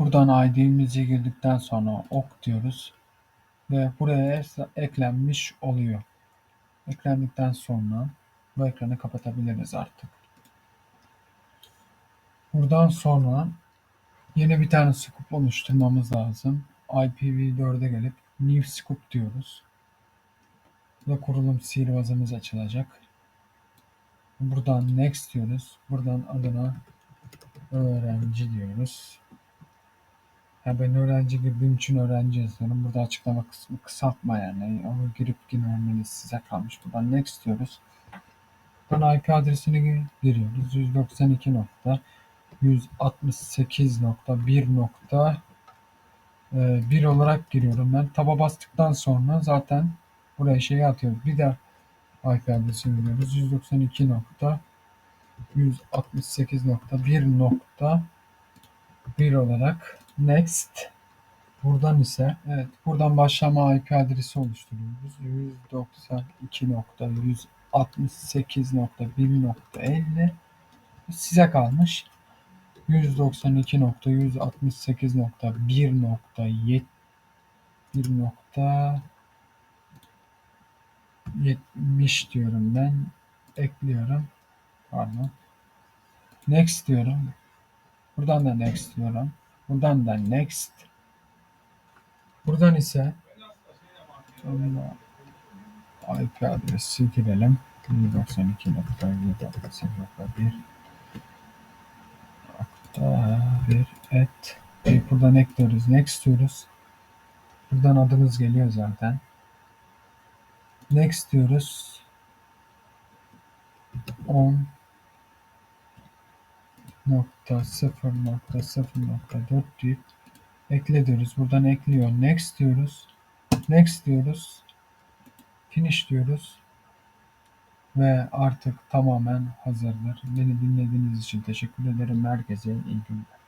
Buradan ID'mizi girdikten sonra ok diyoruz. Ve buraya eklenmiş oluyor. Eklendikten sonra bu ekranı kapatabiliriz artık. Buradan sonra yeni bir tane scoop oluşturmamız lazım. IPv4'e gelip New Scoop diyoruz. Ve kurulum sihirbazımız açılacak. Buradan Next diyoruz. Buradan adına öğrenci diyoruz. Ya ben öğrenci girdiğim için öğrenci yazıyorum. Burada açıklama kısmı kısaltma yani. Onu girip girmemeniz size kalmış. Buradan Next diyoruz. Buradan IP adresini giriyoruz. 192.168.1.1 olarak giriyorum ben. Taba bastıktan sonra zaten buraya şeyi atıyoruz. Bir de IP adresini giriyoruz. 192.168.1.1 olarak Next. Buradan ise evet buradan başlama IP adresi oluşturuyoruz. 192.168.1.50 size kalmış. 192.168.1.7 1.70 diyorum ben. Ekliyorum. Pardon. Next diyorum. Buradan da next diyorum. Buradan da next. Buradan ise IP adresi girelim. 192.168.1 bir et. Buradan ekliyoruz. Next diyoruz. Buradan adımız geliyor zaten. Next diyoruz. 10 nokta 0 nokta 0 nokta 4 deyip ekle diyoruz. Buradan ekliyor. Next diyoruz. Next diyoruz. Finish diyoruz. Ve artık tamamen hazırdır. Beni dinlediğiniz için teşekkür ederim. Herkese iyi günler.